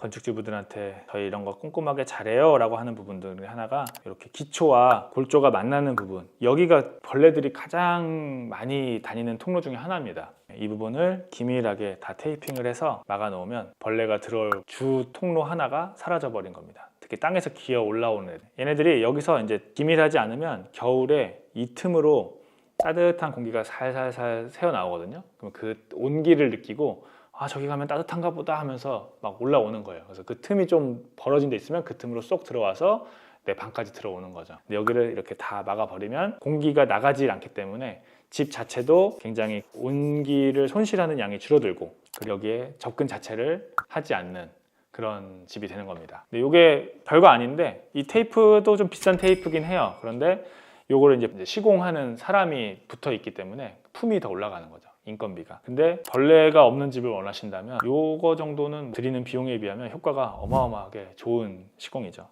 건축주부들한테 저희 이런 거 꼼꼼하게 잘해요 라고 하는 부분들 하나가 이렇게 기초와 골조가 만나는 부분. 여기가 벌레들이 가장 많이 다니는 통로 중에 하나입니다. 이 부분을 기밀하게 다 테이핑을 해서 막아 놓으면 벌레가 들어올 주 통로 하나가 사라져 버린 겁니다. 특히 땅에서 기어 올라오는 애들. 얘네들이 여기서 이제 기밀하지 않으면 겨울에 이 틈으로 따뜻한 공기가 살살살 새어 나오거든요. 그럼 그 온기를 느끼고 아 저기 가면 따뜻한가 보다 하면서 막 올라오는 거예요. 그래서 그 틈이 좀 벌어진 데 있으면 그 틈으로 쏙 들어와서 내 방까지 들어오는 거죠. 여기를 이렇게 다 막아버리면 공기가 나가지 않기 때문에 집 자체도 굉장히 온기를 손실하는 양이 줄어들고 그리고 여기에 접근 자체를 하지 않는 그런 집이 되는 겁니다. 근데 이게 별거 아닌데 이 테이프도 좀 비싼 테이프긴 해요. 그런데 요거를 이제 시공하는 사람이 붙어 있기 때문에 품이 더 올라가는 거죠. 인건비가. 근데 벌레가 없는 집을 원하신다면 요거 정도는 드리는 비용에 비하면 효과가 어마어마하게 좋은 시공이죠.